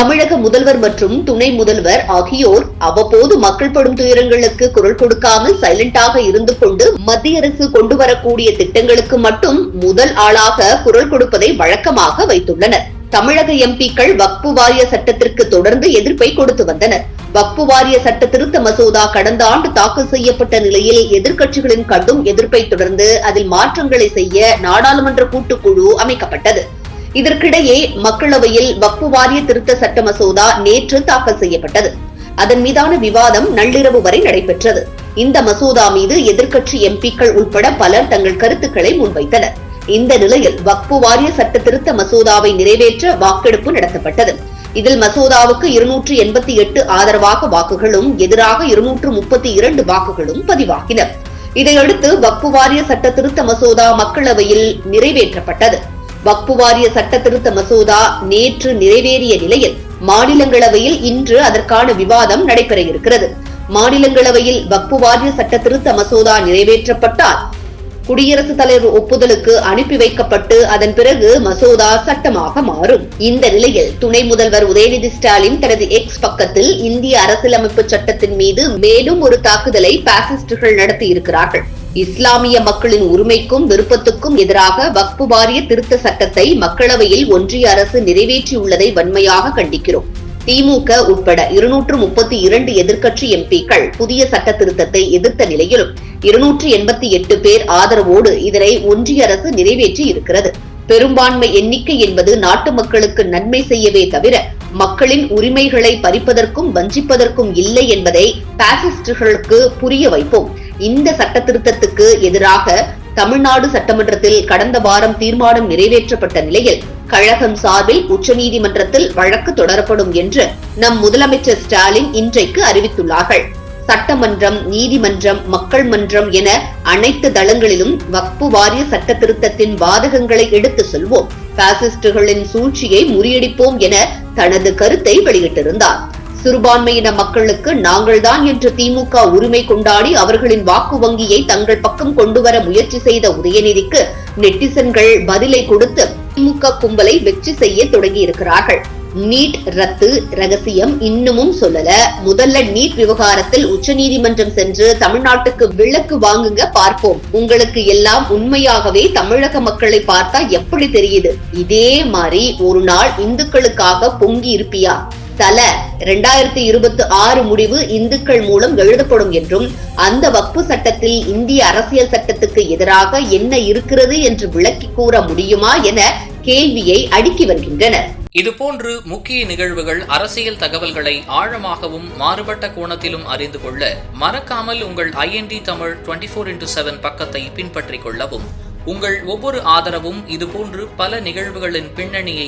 தமிழக முதல்வர் மற்றும் துணை முதல்வர் ஆகியோர் அவ்வப்போது மக்கள் படும் துயரங்களுக்கு குரல் கொடுக்காமல் சைலண்டாக இருந்து கொண்டு மத்திய அரசு கொண்டு வரக்கூடிய திட்டங்களுக்கு மட்டும் முதல் ஆளாக குரல் கொடுப்பதை வழக்கமாக வைத்துள்ளனர். தமிழக எம்பிக்கள் வக்பு வாரிய சட்டத்திற்கு தொடர்ந்து எதிர்ப்பை கொடுத்து வந்தனர். வக்பு வாரிய சட்ட திருத்த மசோதா கடந்த ஆண்டு தாக்கல் செய்யப்பட்ட நிலையில் எதிர்க்கட்சிகளின் கடும் எதிர்ப்பை தொடர்ந்து அதில் மாற்றங்களை செய்ய நாடாளுமன்ற கூட்டுக்குழு அமைக்கப்பட்டது. இதற்கிடையே மக்களவையில் வக்பு வாரிய திருத்த சட்ட மசோதா நேற்று தாக்கல் செய்யப்பட்டது. அதன் மீதான விவாதம் நள்ளிரவு வரை நடைபெற்றது. இந்த மசோதா மீது எதிர்க்கட்சி எம்பிக்கள் உட்பட பலர் தங்கள் கருத்துக்களை முன்வைத்தனர். இந்த நிலையில் வக்பு வாரிய சட்ட திருத்த மசோதாவை நிறைவேற்ற வாக்கெடுப்பு நடத்தப்பட்டது. இதில் மசோதாவுக்கு இருநூற்று எண்பத்தி எட்டு ஆதரவாக வாக்குகளும் எதிராக இருநூற்று முப்பத்தி இரண்டு வாக்குகளும் பதிவாகின. இதையடுத்து வக்பு வாரிய சட்ட திருத்த மசோதா மக்களவையில் நிறைவேற்றப்பட்டது. வக்பு வாரிய சட்ட திருத்த மசோதா நேற்று நிறைவேறிய நிலையில் மாநிலங்களவையில் இன்று அதற்கான விவாதம் நடைபெற இருக்கிறது. மாநிலங்களவையில் வக்பு வாரிய சட்ட திருத்த மசோதா நிறைவேற்றப்பட்டால் குடியரசுத் தலைவர் ஒப்புதலுக்கு அனுப்பி வைக்கப்பட்டு அதன் பிறகு மசோதா சட்டமாக மாறும். இந்த நிலையில் துணை முதல்வர் உதயநிதி ஸ்டாலின் தனது எக்ஸ் பக்கத்தில் இந்திய அரசியலமைப்பு சட்டத்தின் மீது மேலும் ஒரு தாக்குதலை பாசிஸ்டுகள் நடத்தி இருக்கிறார்கள் இஸ்லாமிய மக்களின் உரிமைக்கும் விருப்பத்துக்கும் எதிராக வக்பு வாரிய திருத்த சட்டத்தை மக்களவையில் ஒன்றிய அரசு நிறைவேற்றியுள்ளதை வன்மையாக கண்டிக்கிறோம். திமுக உட்பட இருநூற்று முப்பத்தி இரண்டு எதிர்க்கட்சி எம்பிக்கள் புதிய சட்ட திருத்தத்தை எதிர்த்த நிலையிலும் இருநூற்று எண்பத்தி எட்டு பேர் ஆதரவோடு இதனை ஒன்றிய அரசு நிறைவேற்றி இருக்கிறது. பெரும்பான்மை எண்ணிக்கை என்பது நாட்டு மக்களுக்கு நன்மை செய்யவே தவிர மக்களின் உரிமைகளை பறிப்பதற்கும் வஞ்சிப்பதற்கும் இல்லை என்பதை பாசிஸ்டுகளுக்கு புரிய வைப்போம். இந்த சட்ட திருத்தத்துக்கு எதிராக தமிழ்நாடு சட்டமன்றத்தில் கடந்த வாரம் தீர்மானம் நிறைவேற்றப்பட்ட நிலையில் கழகம் சார்பில் உச்சநீதிமன்றத்தில் வழக்கு தொடரப்படும் என்று நம் முதலமைச்சர் ஸ்டாலின் இன்றைக்கு அறிவித்துள்ளார்கள். சட்டமன்றம் நீதிமன்றம் மக்கள் மன்றம் என அனைத்து தளங்களிலும் வக்பு வாரிய சட்ட திருத்தத்தின் பாதகங்களை எடுத்து சொல்வோம். பாசிஸ்டுகளின் சூழ்ச்சியை முறியடிப்போம் என தனது கருத்தை வெளியிட்டிருந்தார். சிறுபான்மையின மக்களுக்கு நாங்கள்தான் என்று திமுக உரிமை கொண்டாடி அவர்களின் வாக்கு வங்கியை தங்கள் பக்கம் கொண்டுவர முயற்சி செய்த உதயநிதிக்கு நெட்டிசன்கள் பதிலை கொடுத்து திமுக கும்பலை வெற்றி செய்ய தொடங்கி இருக்கிறார்கள் நீட் ரத்து ரகசியம் இன்னமும் சொல்லல. முதல்ல நீட் விவகாரத்தில் உச்சநீதிமன்றம் சென்று தமிழ்நாட்டுக்கு விளக்கு வாங்குங்க பார்ப்போம். உங்களுக்கு எல்லாம் உண்மையாகவே தமிழக மக்களை பார்த்தா எப்படி தெரியுது? இதே மாதிரி ஒரு நாள் இந்துக்களுக்காக பொங்கி இருப்பியா? தல இரண்டாயிரத்தி இருபத்தி ஆறு முடிவு இந்துக்கள் மூலம் எழுதப்படும் என்றும் அந்த வக்பு சட்டத்தில் இந்திய அரசியல் சட்டத்துக்கு எதிராக என்ன இருக்கிறது என்று விளக்கி கூற முடியுமா என கேள்வியை அடுக்கி வருகின்றனர். இதுபோன்று முக்கிய நிகழ்வுகள் அரசியல் தகவல்களை ஆழமாகவும் மாறுபட்ட கோணத்திலும் அறிந்து கொள்ள மறக்காமல் உங்கள் INT Tamil twenty four into seven பக்கத்தை பின்பற்றிக் கொள்ளவும். உங்கள் ஒவ்வொரு ஆதரவும் இதுபோன்று பல நிகழ்வுகளின் பின்னணியை